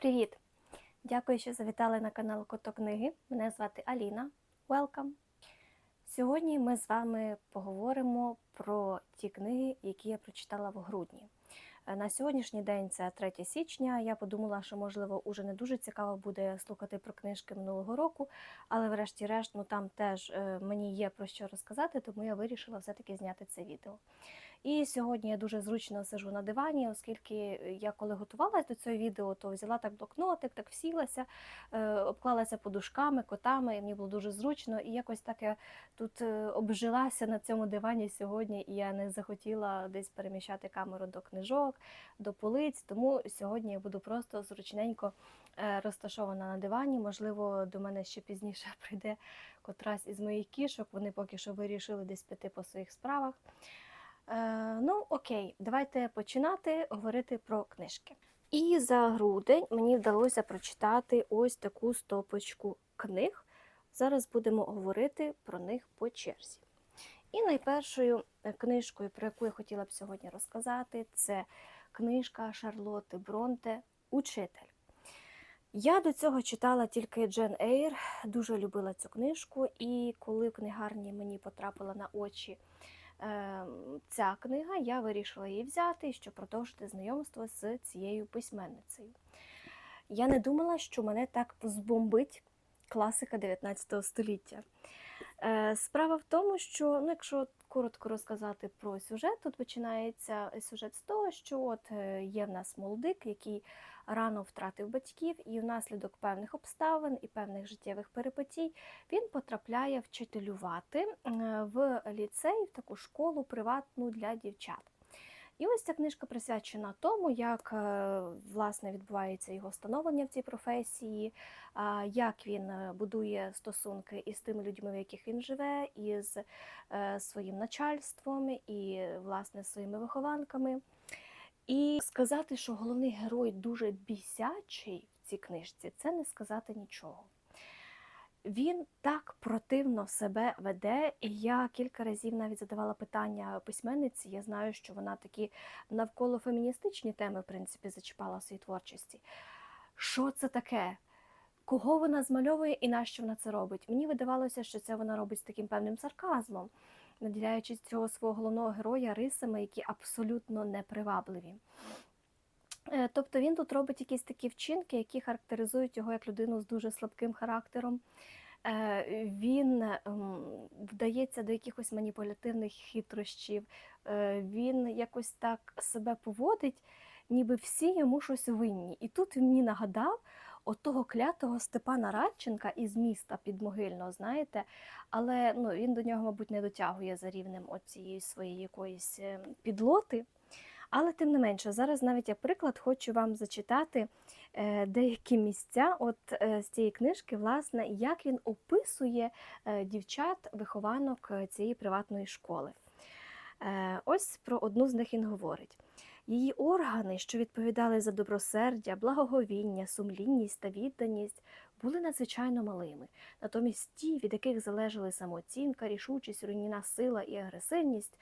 Привіт! Дякую, що завітали на канал Котокниги. Мене звати Аліна. Welcome! Сьогодні ми з вами поговоримо про ті книги, які я прочитала в грудні. Е, На сьогоднішній день це 3 січня. Я подумала, що можливо уже не дуже цікаво буде слухати про книжки минулого року, але врешті-решт, ну там теж е, мені є про що розказати, тому я вирішила все-таки зняти це відео. І сьогодні я дуже зручно сижу на дивані, оскільки я коли готувалася до цього відео, то взяла так блокнотик, так всілася, е, обклалася подушками, котами, і мені було дуже зручно. І якось так я тут е, обжилася на цьому дивані сьогодні, і я не захотіла десь переміщати камеру до книжок, до полиць. Тому сьогодні я буду просто зручненько е, розташована на дивані. Можливо, до мене ще пізніше прийде котрась із моїх кішок. Вони поки що вирішили десь піти по своїх справах. Е, ну, окей, давайте починати говорити про книжки. І за грудень мені вдалося прочитати ось таку стопочку книг. Зараз будемо говорити про них по черзі. І найпершою е, книжкою, про яку я хотіла б сьогодні розказати, це книжка Шарлотти Бронте Учитель. Я до цього читала тільки Джен Ейр, дуже любила цю книжку, і коли в книгарні мені потрапила на очі ця книга, я вирішила її взяти, щоб продовжити знайомство з цією письменницею. Я не думала, що мене так збомбить класика 19 століття. Е, Справа в тому, що, ну, якщо коротко розказати про сюжет, тут починається сюжет з того, що от е, є в нас молодик, який рано втратив батьків, і внаслідок певних обставин і певних життєвих перипетій він потрапляє вчителювати е, в ліцей, в таку школу приватну для дівчат. І ось ця книжка присвячена тому, як е, власне відбувається його становлення в цій професії, як він е, будує стосунки із тими людьми, в яких він живе, із е, своїм начальством і власне своїми вихованками. І сказати, що головний герой дуже бісячий в цій книжці, це не сказати нічого. Він так противно себе веде, і я кілька разів навіть задавала питання письменниці. Я знаю, що вона такі навколо феміністичні теми, в принципі, зачіпала в своїй творчості. Що це таке? Кого вона змальовує і нащо вона це робить? Мені видавалося, що це вона робить з таким певним сарказмом, наділяючи цього свого головного героя рисами, які абсолютно непривабливі. Е, Тобто він тут робить якісь такі вчинки, які характеризують його як людину з дуже слабким характером. Е, Він ем, вдається до якихось маніпулятивних хитрощів, Е, він якось так себе поводить, ніби всі йому щось винні. І тут він мені нагадав отого клятого Степана Радченка із міста Підмогильного, знаєте, але ну, він до нього, мабуть, не дотягує за рівнем оцієї своєї якоїсь е, підлоти. Але тим не менше, зараз навіть як приклад хочу вам зачитати е, деякі місця от е, з цієї книжки, власне, як він описує е, дівчат, вихованок е, цієї приватної школи. Ось про одну з них він говорить. Її органи, що відповідали за добросердя, благоговіння, сумлінність та відданість, були надзвичайно малими. Натомість ті, від яких залежали самооцінка, рішучість, руйнівна сила і агресивність,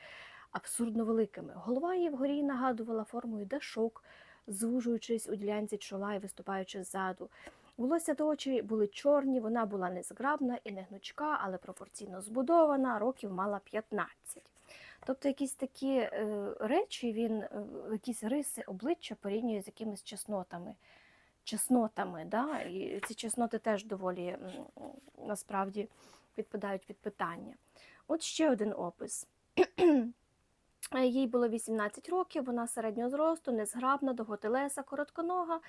абсурдно великими. Голова її вгорі нагадувала формою дашок, звужуючись у ділянці чола і виступаючи ззаду. Волосся до очі були чорні, вона була незграбна і не гнучка, але пропорційно збудована, років мала 15. Тобто якісь такі е, речі, він, е, якісь риси обличчя порівнює з якимись чеснотами. Чеснотами, да? І ці чесноти теж доволі насправді підпадають під питання. От ще один опис. Е, Їй було 18 років, вона середнього зросту, незграбна, довготелеса, коротконога,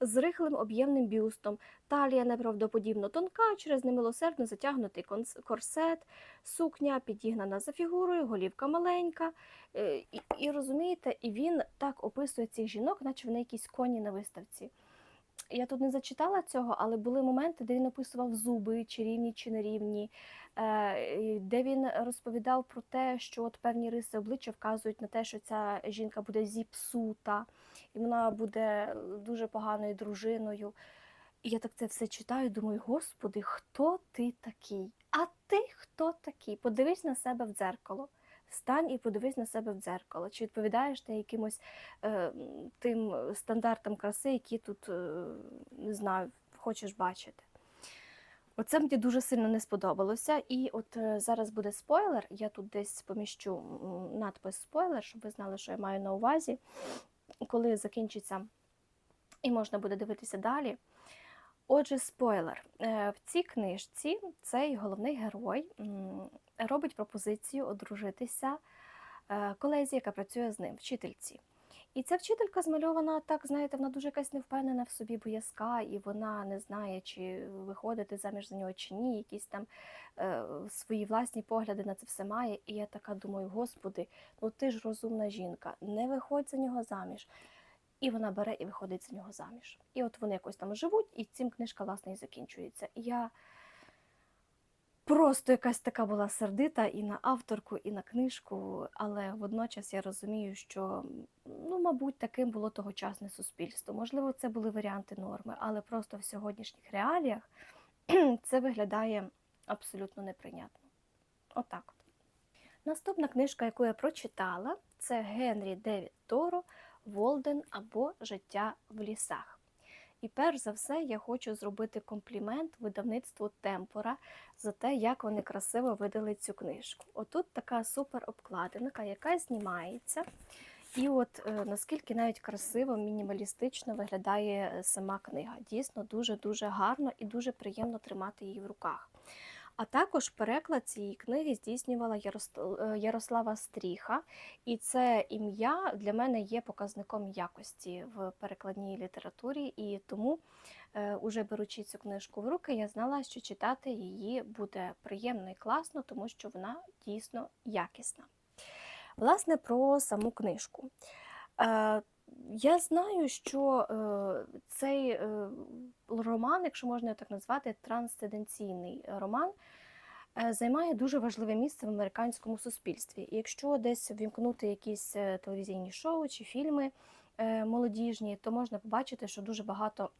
з рихлим об'ємним бюстом, талія неправдоподібно тонка, через немилосердно затягнутий корсет, сукня підігнана за фігурою, голівка маленька. Е, І, і розумієте, і він так описує цих жінок, наче вони якісь коні на виставці. Я тут не зачитала цього, але були моменти, де він описував зуби, чи рівні, чи нерівні, е, де він розповідав про те, що от певні риси обличчя вказують на те, що ця жінка буде зіпсута, і вона буде дуже поганою дружиною. І я так це все читаю, думаю, господи, хто ти такий? А ти хто такий? Подивись на себе в дзеркало. Стань і подивись на себе в дзеркало. Чи відповідаєш ти якимось е, тим стандартам краси, які тут, е, не знаю, хочеш бачити. Оце мені дуже сильно не сподобалося. І от е, зараз буде спойлер. Я тут десь поміщу надпис спойлер, щоб ви знали, що я маю на увазі, коли закінчиться і можна буде дивитися далі. Отже, спойлер. Е, В цій книжці цей головний герой робить пропозицію одружитися е, колезі, яка працює з ним, вчительці. І ця вчителька змальована так, знаєте, вона дуже якась невпевнена в собі, боязка, і вона не знає, чи виходити заміж за нього чи ні, якісь там е, свої власні погляди на це все має. І я така думаю, господи, ну ти ж розумна жінка, не виходь за нього заміж. І вона бере і виходить за нього заміж. І от вони якось там живуть, і цим книжка, власне, і закінчується. І я просто якась така була сердита і на авторку, і на книжку, але водночас я розумію, що, ну, мабуть, таким було тогочасне суспільство. Можливо, це були варіанти норми, але просто в сьогоднішніх реаліях це виглядає абсолютно неприйнятно. Отак от. Наступна книжка, яку я прочитала, це Генрі Девід Торо Волден або Життя в лісах. І перш за все я хочу зробити комплімент видавництву Темпора за те, як вони красиво видали цю книжку. Отут така супер обкладинка, яка знімається. І от е, наскільки навіть красиво, мінімалістично виглядає е, сама книга. Дійсно дуже-дуже гарно і дуже приємно тримати її в руках. А також переклад цієї книги здійснювала е, Ярослава Стріха, і це ім'я для мене є показником якості в перекладній літературі, і тому, е, уже беручи цю книжку в руки, я знала, що читати її буде приємно і класно, тому що вона дійсно якісна. Власне, про саму книжку. Я знаю, що е, цей е, роман, якщо можна так назвати, трансценденційний роман, е, займає дуже важливе місце в американському суспільстві. І якщо десь вімкнути якісь е, телевізійні шоу чи фільми е, молодіжні, то можна побачити, що дуже багато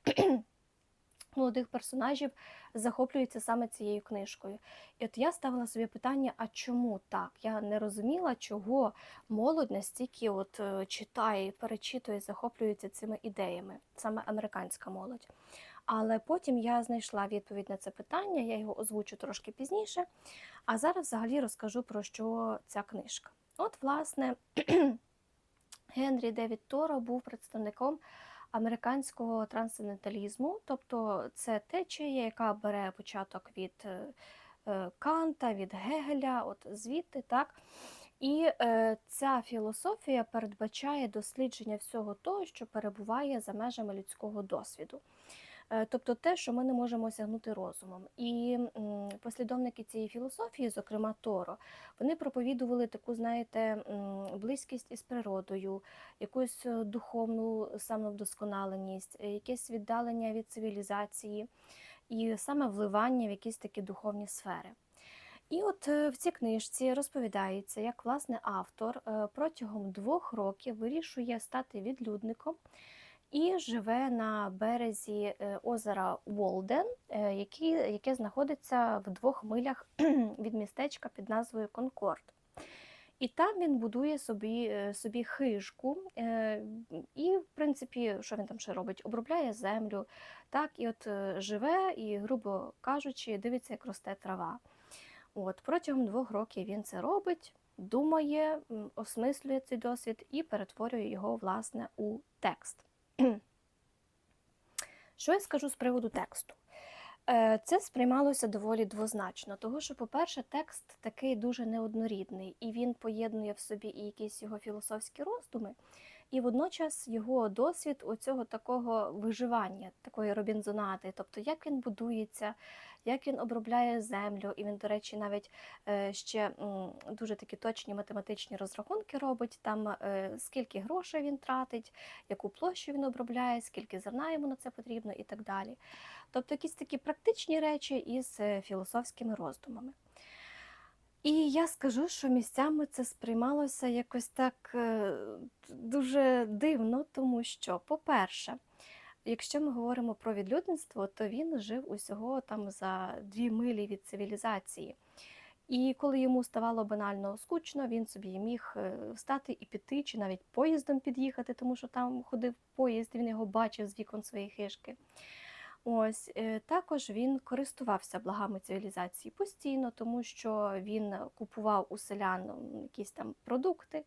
молодих персонажів захоплюються саме цією книжкою. І от я ставила собі питання: а чому так? Я не розуміла, чого молодь настільки от е, читає, перечитує, захоплюється цими ідеями, саме американська молодь. Але потім я знайшла відповідь на це питання, я його озвучу трошки пізніше. А зараз взагалі розкажу про що ця книжка. От, власне, Генрі Девід Торо був представником американського трансценденталізму, тобто це течія, яка бере початок від е, е, Канта, від Гегеля, от звідти, так. І е, ця філософія передбачає дослідження всього того, що перебуває за межами людського досвіду. Е, Тобто те, що ми не можемо осягнути розумом. І послідовники цієї філософії, зокрема Торо, вони проповідували таку, знаєте, близькість із природою, якусь е, духовну самовдосконаленість, е, якесь віддалення від цивілізації і саме вливання в якісь такі духовні сфери. І от в цій книжці розповідається, як власне автор протягом двох років вирішує стати відлюдником і живе на березі е, озера Волден, е, яке знаходиться в двох милях від містечка під назвою Конкорд. І там він будує собі, е, собі хижку, і, в принципі, що він там ще робить? Обробляє землю, так, і от живе і, грубо кажучи, дивиться, як росте трава. От, протягом двох років він це робить, думає, осмислює цей досвід і перетворює його, власне, у текст. Що я скажу з приводу тексту? Е, Це сприймалося доволі двозначно, тому що, по-перше, текст такий дуже неоднорідний, і він поєднує в собі і якісь його філософські роздуми, і водночас його досвід оцього такого виживання, такої робінзонати, тобто як він будується, як він обробляє землю, і він, до речі, навіть е, ще дуже такі точні математичні розрахунки робить, там е, скільки грошей він тратить, яку площу він обробляє, скільки зерна йому на це потрібно і так далі. Тобто якісь такі практичні речі із е, філософськими роздумами. І я скажу, що місцями це сприймалося якось так дуже дивно, тому що, по-перше, якщо ми говоримо про відлюдництво, то він жив усього там за дві милі від цивілізації. І коли йому ставало банально скучно, він собі міг е, встати і піти, чи навіть поїздом під'їхати, тому що там ходив поїзд, він його бачив з вікон своєї хижки. Ось е, також він користувався благами цивілізації постійно, тому що він купував у селян якісь там продукти.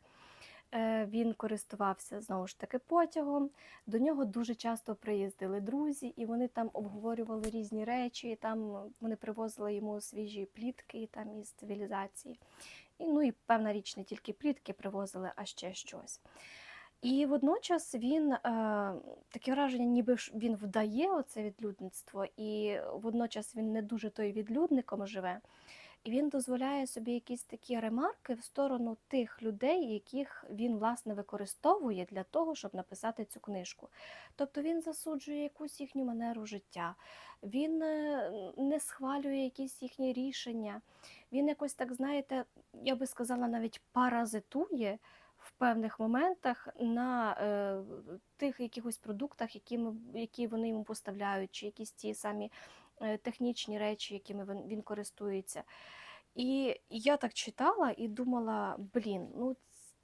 Е, Він користувався знову ж таки потягом. До нього дуже часто приїздили друзі, і вони там обговорювали різні речі. Там вони привозили йому свіжі плітки там із цивілізації. І, ну і певна річ, не тільки плітки привозили, а ще щось. І водночас він е, таке враження, ніби він вдає оце відлюдництво, і водночас він не дуже той відлюдником живе. І він дозволяє собі якісь такі ремарки в сторону тих людей, яких він власне використовує для того, щоб написати цю книжку. Тобто він засуджує якусь їхню манеру життя, він е, не схвалює якісь їхні рішення. Він якось так, знаєте, я би сказала, навіть паразитує в певних моментах на е, тих якихось продуктах, які, ми, які вони йому поставляють, чи якісь ті самі технічні речі, якими він, він користується. І я так читала і думала: блін, ну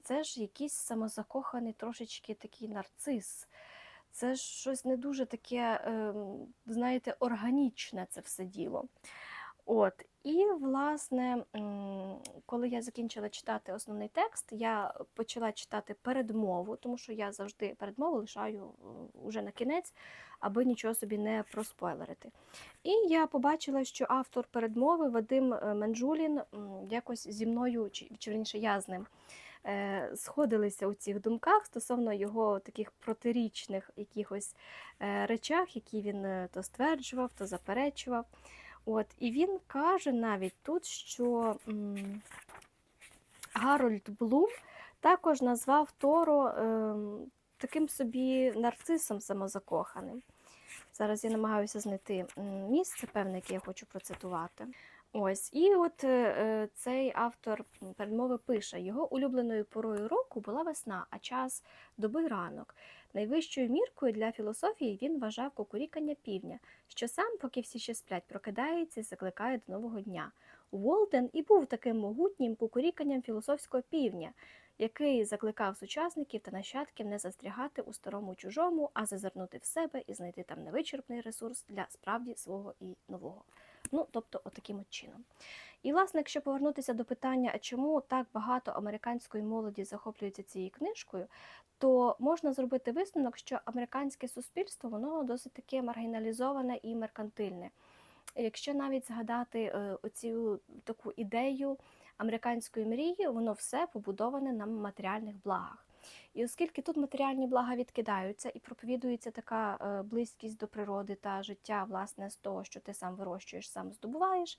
це ж якийсь самозакоханий трошечки такий нарцис. Це ж щось не дуже таке, ем, знаєте, органічне це все діло. От, і власне, коли я закінчила читати основний текст, я почала читати передмову, тому що я завжди передмову лишаю е, уже на кінець, аби нічого собі не проспойлерити. І я побачила, що автор передмови Вадим е, Менджулін якось зі мною, чи вірніше я з ним. е, Сходилися у цих думках стосовно його таких протирічних якихось речах, які він то стверджував, то заперечував. От, і він каже навіть тут, що м, Гарольд Блум також назвав Торо ем, таким собі нарцисом самозакоханим. Зараз я намагаюся знайти місце, певне, яке я хочу процитувати. Ось, і от е, е, цей автор передмови пише: його улюбленою порою року була весна, а час доби ранок. Найвищою міркою для філософії він вважав кукурікання півня, що сам, поки всі ще сплять, прокидається і закликає до нового дня. Уолден і був таким могутнім кукуріканням філософського півня, який закликав сучасників та нащадків не застрягати у старому чужому, а зазирнути в себе і знайти там невичерпний ресурс для справді свого і нового. Ну, тобто, отаким от чином. І, власне, якщо повернутися до питання, чому так багато американської молоді захоплюється цією книжкою, то можна зробити висновок, що американське суспільство воно досить таке маргіналізоване і меркантильне. Якщо навіть згадати е, оцю таку ідею американської мрії, воно все побудоване на матеріальних благах. І оскільки тут матеріальні блага відкидаються і проповідується така е, близькість до природи та життя, власне, з того, що ти сам вирощуєш, сам здобуваєш,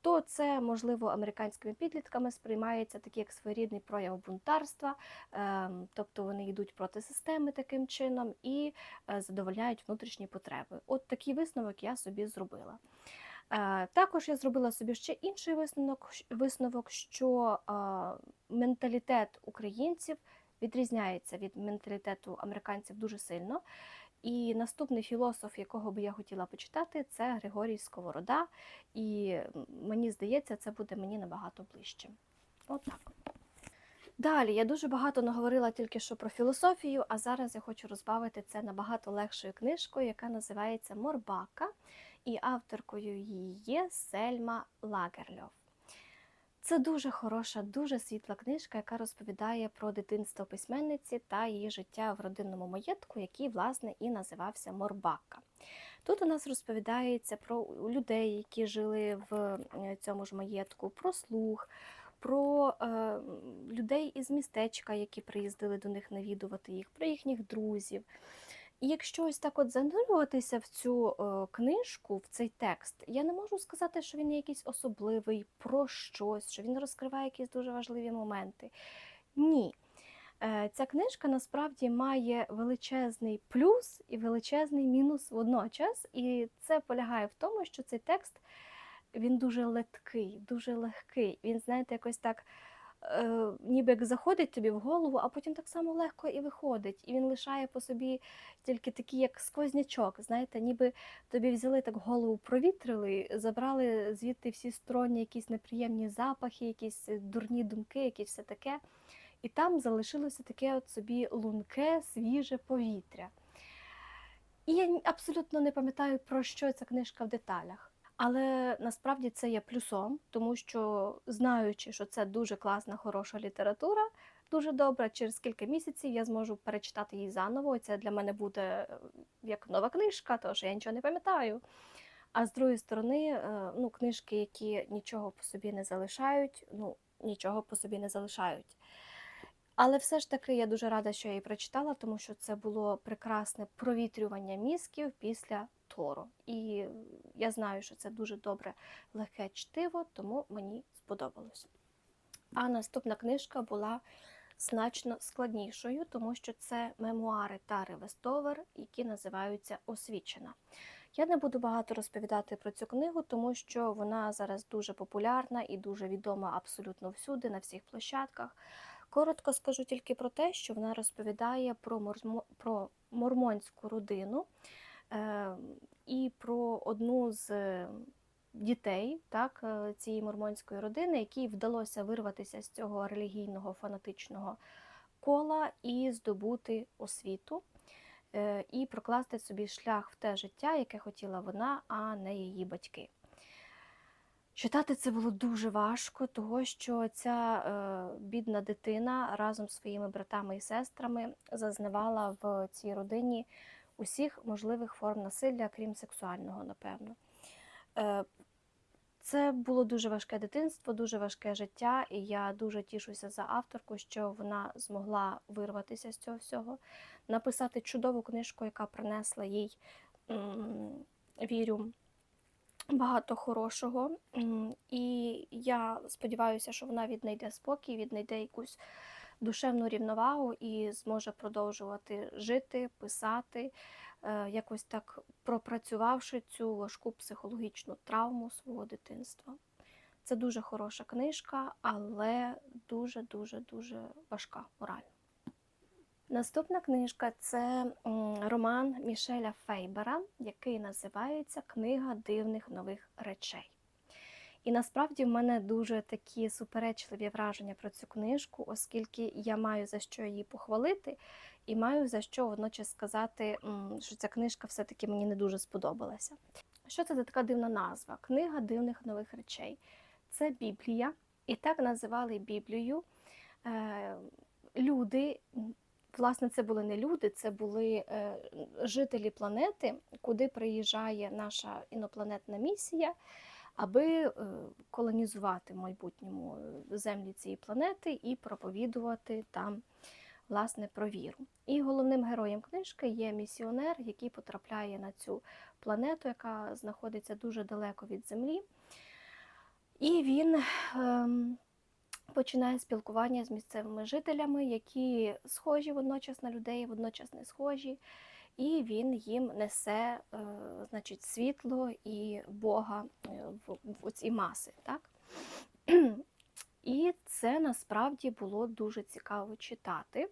то це, можливо, американськими підлітками сприймається такий як своєрідний прояв бунтарства, ем, тобто вони йдуть проти системи таким чином і е, задовольняють внутрішні потреби. От такий висновок я собі зробила. Е, Також я зробила собі ще інший висновок, висновок що менталітет українців відрізняється від менталітету американців дуже сильно. І наступний філософ, якого би я хотіла почитати, це Григорій Сковорода. І мені здається, це буде мені набагато ближче. Отак. Далі я дуже багато наговорила тільки що про філософію, а зараз я хочу розбавити це набагато легшою книжкою, яка називається Морбака, і авторкою її є Сельма Лагерльов. Це дуже хороша, дуже світла книжка, яка розповідає про дитинство письменниці та її життя в родинному маєтку, який, власне, і називався Морбака. Тут у нас розповідається про людей, які жили в е, цьому ж маєтку, про слух, про е, людей із містечка, які приїздили до них навідувати їх, про їхніх друзів. І якщо ось так от занурюватися в цю е, книжку, в цей текст, я не можу сказати, що він якийсь особливий про щось, що він розкриває якісь дуже важливі моменти. Ні. Е, Ця книжка насправді має величезний плюс і величезний мінус водночас. І це полягає в тому, що цей текст він дуже леткий, дуже легкий. Він, знаєте, якось так е, ніби як заходить тобі в голову, а потім так само легко і виходить. І він лишає по собі тільки такий, як сквознячок. Знаєте, ніби тобі взяли так голову, провітрили, забрали звідти всі сторонні якісь неприємні запахи, якісь дурні думки, якісь все таке. І там залишилося таке от собі лунке, свіже повітря. І я абсолютно не пам'ятаю, про що ця книжка в деталях. Але насправді це є плюсом, тому що знаючи, що це дуже класна, хороша література, дуже добра, через кілька місяців я зможу перечитати її заново. І це для мене буде е, як нова книжка, тому що я нічого не пам'ятаю. А з другої сторони, е, ну, книжки, які нічого по собі не залишають, ну, нічого по собі не залишають. Але все ж таки я дуже рада, що я її прочитала, тому що це було прекрасне провітрювання мізків після Тору. І я знаю, що це дуже добре легке чтиво, тому мені сподобалось. А наступна книжка була значно складнішою, тому що це мемуари Тари Вестовер, які називаються Освічена. Я не буду багато розповідати про цю книгу, тому що вона зараз дуже популярна і дуже відома абсолютно всюди, на всіх площадках. Коротко скажу тільки про те, що вона розповідає про, мормо, про мормонську родину е, і про одну з дітей так, е, цієї мормонської родини, якій вдалося вирватися з цього релігійного фанатичного кола і здобути освіту, е, і прокласти собі шлях в те життя, яке хотіла вона, а не її батьки. Читати це було дуже важко, того що ця е, бідна дитина разом з своїми братами і сестрами зазнавала в цій родині усіх можливих форм насилля, крім сексуального, напевно. Е, це було дуже важке дитинство, дуже важке життя, і я дуже тішуся за авторку, що вона змогла вирватися з цього всього, написати чудову книжку, яка принесла їй м, вірю багато хорошого. І я сподіваюся, що вона віднайде спокій, віднайде якусь душевну рівновагу і зможе продовжувати жити, писати, е, якось так пропрацювавши цю важку психологічну травму свого дитинства. Це дуже хороша книжка, але дуже-дуже дуже важка морально. Наступна книжка це роман Мішеля Фейбера, який називається Книга дивних нових речей. І насправді в мене дуже такі суперечливі враження про цю книжку, оскільки я маю за що її похвалити, і маю за що водночас сказати, що ця книжка все-таки мені не дуже сподобалася. Що це за така дивна назва? Книга дивних нових речей. Це Біблія, і так називали Біблію е, люди. Власне, це були не люди, це були е, жителі планети, куди приїжджає наша інопланетна місія, аби е, колонізувати в майбутньому е, землі цієї планети і проповідувати там власне про віру. І головним героєм книжки є місіонер, який потрапляє на цю планету, яка знаходиться дуже далеко від Землі. І він. Починає спілкування з місцевими жителями, які схожі водночас на людей, водночас не схожі, і він їм несе е, значить, світло і Бога е, в, в ці маси. Так? І це насправді було дуже цікаво читати.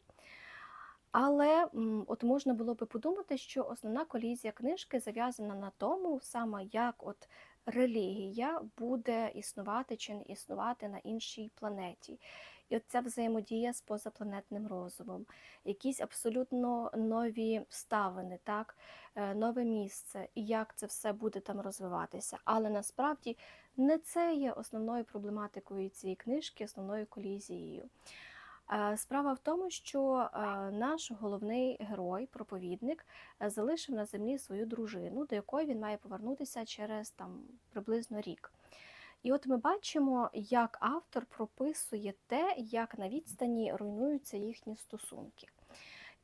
Але от можна було би подумати, що основна колізія книжки зав'язана на тому, саме як от релігія буде існувати чи не існувати на іншій планеті. І ця взаємодія з позапланетним розумом, якісь абсолютно нові ставини, так, е, нове місце, і як це все буде там розвиватися. Але насправді не це є основною проблематикою цієї книжки, основною колізією. Е, справа в тому, що е, наш головний герой, проповідник, е, залишив на землі свою дружину, до якої він має повернутися через там приблизно рік. І от ми бачимо, як автор прописує те, як на відстані руйнуються їхні стосунки.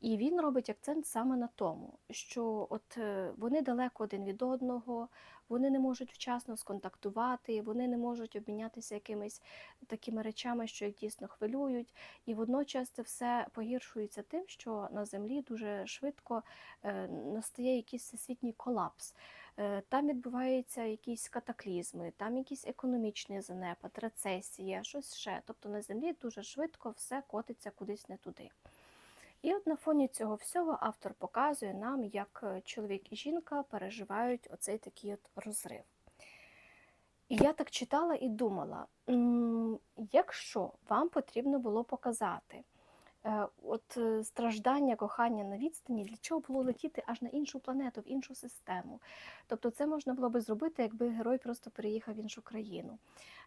І він робить акцент саме на тому, що от вони далеко один від одного, вони не можуть вчасно сконтактувати, вони не можуть обмінятися якимись такими речами, що їх дійсно хвилюють. І водночас це все погіршується тим, що на землі дуже швидко е, настає якийсь всесвітній колапс. Е, Там відбуваються якісь катаклізми, там якийсь економічний занепад, рецесія, щось ще. Тобто на землі дуже швидко все котиться кудись не туди. І от на фоні цього всього автор показує нам, як е, чоловік і жінка переживають оцей такий от розрив. І я так читала і думала: якщо вам потрібно було показати от е, страждання, кохання на відстані, для чого було летіти аж на іншу планету, в іншу систему? Тобто це можна було би зробити, якби герой просто переїхав в іншу країну.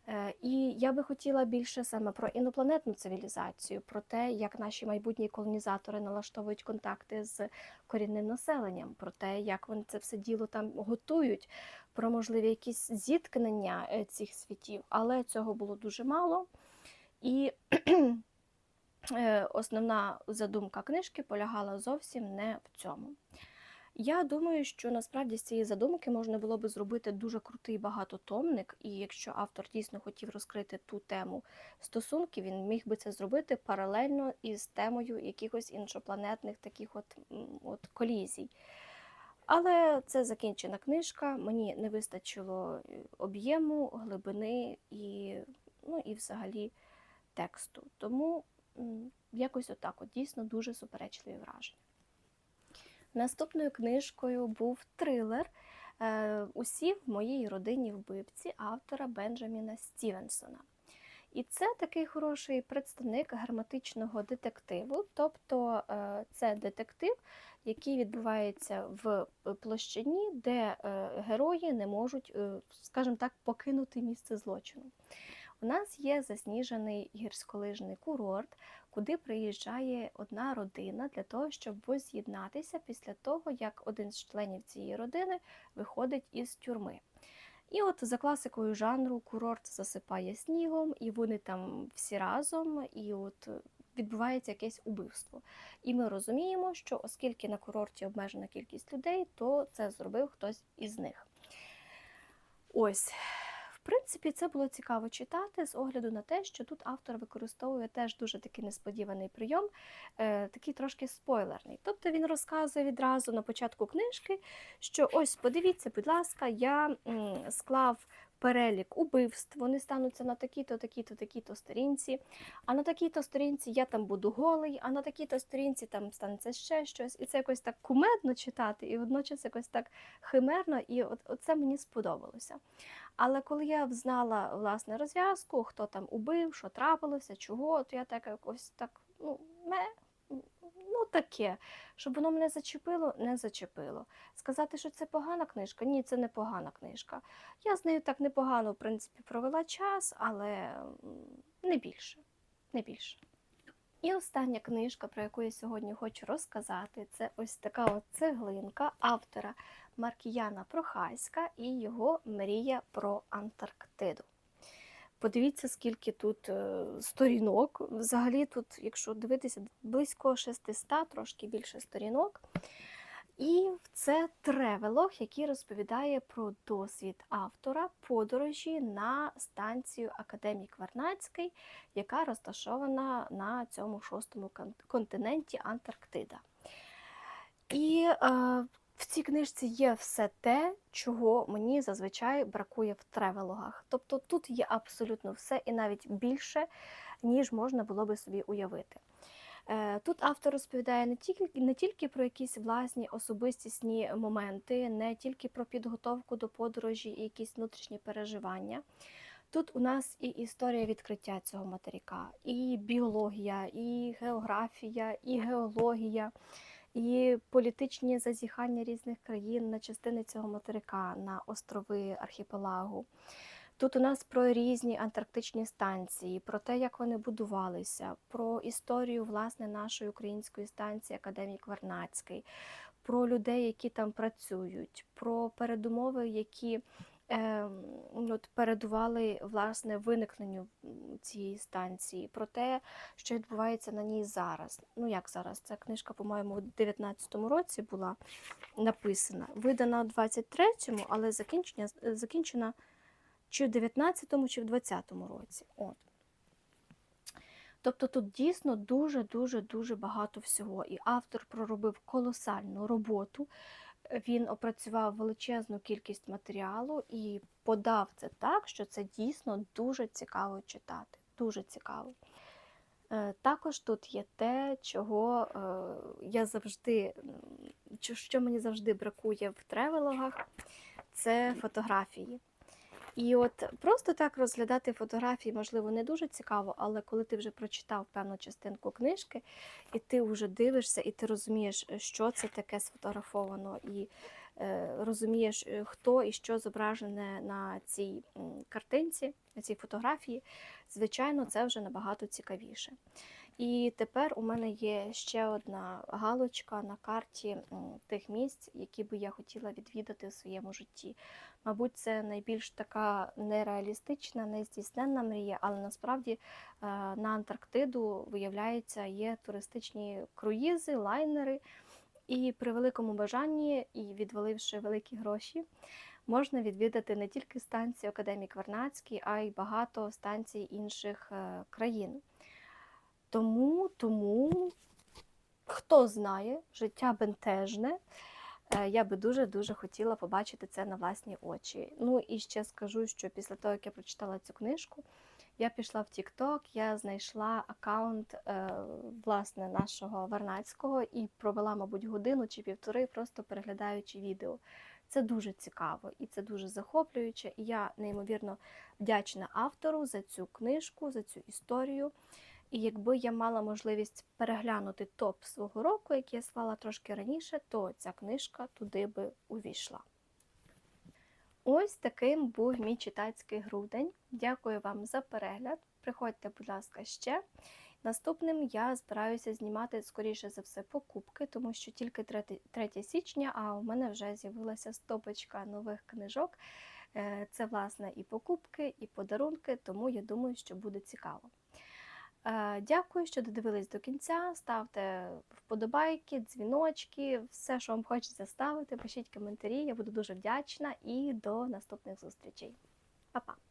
Е, І я би хотіла більше саме про інопланетну цивілізацію, про те, як наші майбутні колонізатори налаштовують контакти з корінним населенням, про те, як вони це все діло там готують, про можливі якісь зіткнення е, цих світів. Але цього було дуже мало. І е, основна задумка книжки полягала зовсім не в цьому. Я думаю, що насправді з цієї задумки можна було би зробити дуже крутий багатотомник, і якщо автор дійсно хотів розкрити ту тему стосунків, він міг би це зробити паралельно із темою якихось іншопланетних таких от, от колізій. Але це закінчена книжка, мені не вистачило е, об'єму, глибини і, ну, і взагалі тексту. Тому якось отак, от дійсно дуже суперечливі враження. Наступною книжкою був трилер е, Усі в моїй родині вбивці автора Бенджаміна Стівенсона. І це такий хороший представник граматичного детективу, тобто е, це детектив, який відбувається в площині, де е, герої не можуть, е, скажімо так, покинути місце злочину. У нас є засніжений гірськолижний курорт, куди приїжджає одна родина для того, щоб воз'єднатися після того, як один з членів цієї родини виходить із тюрми. І от за класикою жанру курорт засипає снігом, і вони там всі разом, і от відбувається якесь убивство. І ми розуміємо, що оскільки на курорті обмежена кількість людей, то це зробив хтось із них. Ось. В принципі, це було цікаво читати з огляду на те, що тут автор використовує теж дуже такий несподіваний прийом, е, такий трошки спойлерний. Тобто він розказує відразу на початку книжки, що ось подивіться, будь ласка, я склав перелік убивств, вони стануться на такій-то, такій-то, такій-то сторінці, а на такій-то сторінці я там буду голий, а на такій-то сторінці там станеться ще щось. І це якось так кумедно читати, і водночас якось так химерно, і от, оце мені сподобалося. Але коли я взнала власне розв'язку, хто там убив, що трапилося, чого, то я так якось так, ну, ме, ну таке, щоб воно мене зачепило, не зачепило. Сказати, що це погана книжка, ні, це не погана книжка. Я з нею так непогано, в принципі, провела час, але не більше. Не більше. І остання книжка, про яку я сьогодні хочу розказати, це ось така от цеглинка автора Маркіяна Прохаська і його мрія про Антарктиду. Подивіться, скільки тут е, сторінок. Взагалі, тут, якщо дивитися, близько 600, трошки більше сторінок. І це тревелог, який розповідає про досвід автора подорожі на станцію Академік Варнацький, яка розташована на цьому шостому континенті Антарктида. І е, в цій книжці є все те, чого мені зазвичай бракує в тревелогах. Тобто тут є абсолютно все і навіть більше, ніж можна було би собі уявити. Е, Тут автор розповідає не тільки, не тільки про якісь власні особистісні моменти, не тільки про підготовку до подорожі і якісь внутрішні переживання. Тут у нас і історія відкриття цього материка, і біологія, і географія, і геологія, і політичні зазіхання різних країн на частини цього материка, на острови архіпелагу. Тут у нас про різні антарктичні станції, про те, як вони будувалися, про історію власне нашої української станції Академік Варнацький, про людей, які там працюють, про передумови, які от, передували власне виникненню цієї станції, про те, що відбувається на ній зараз. Ну як зараз? Ця книжка, по-моєму, у 19-му році була написана, видана у 23-му, але закінчення, закінчена чи в 19-му, чи в 20-му році. От. Тобто тут дійсно дуже-дуже дуже багато всього. І автор проробив колосальну роботу. Він опрацював величезну кількість матеріалу і подав це так, що це дійсно дуже цікаво читати. Дуже цікаво. Е, Також тут є те, чого е, я завжди, що мені завжди бракує в тревелогах, це фотографії. І от просто так розглядати фотографії, можливо, не дуже цікаво, але коли ти вже прочитав певну частинку книжки, і ти вже дивишся, і ти розумієш, що це таке сфотографовано, і розумієш, е, хто і що зображене на цій картинці, на цій фотографії, звичайно, це вже набагато цікавіше. І тепер у мене є ще одна галочка на карті тих місць, які би я хотіла відвідати в своєму житті. Мабуть, це найбільш така нереалістична, нездійсненна мрія, але насправді е, на Антарктиду, виявляється, є туристичні круїзи, лайнери. І при великому бажанні, і відваливши великі гроші, можна відвідати не тільки станцію Академік Вернацький, а й багато станцій інших е, країн. Тому, тому, хто знає, життя бентежне. Е, Я би дуже-дуже хотіла побачити це на власні очі. Ну і ще скажу, що після того, як я прочитала цю книжку, я пішла в TikTok, я знайшла аккаунт е, власне нашого Варнацького і провела, мабуть, годину чи півтори, просто переглядаючи відео. Це дуже цікаво і це дуже захоплююче. І я неймовірно вдячна автору за цю книжку, за цю історію. І якби я мала можливість переглянути топ свого року, який я склала трошки раніше, то ця книжка туди би увійшла. Ось таким був мій читацький грудень. Дякую вам за перегляд. Приходьте, будь ласка, ще. Наступним я збираюся знімати, скоріше за все, покупки, тому що тільки 3, 3 січня, а у мене вже з'явилася стопочка нових книжок. Е, Це, власне, і покупки, і подарунки, тому я думаю, що буде цікаво. Е, Дякую, що додивились до кінця. Ставте вподобайки, дзвіночки, все, що вам хочеться ставити. Пишіть коментарі, я буду дуже вдячна і до наступних зустрічей. Па-па!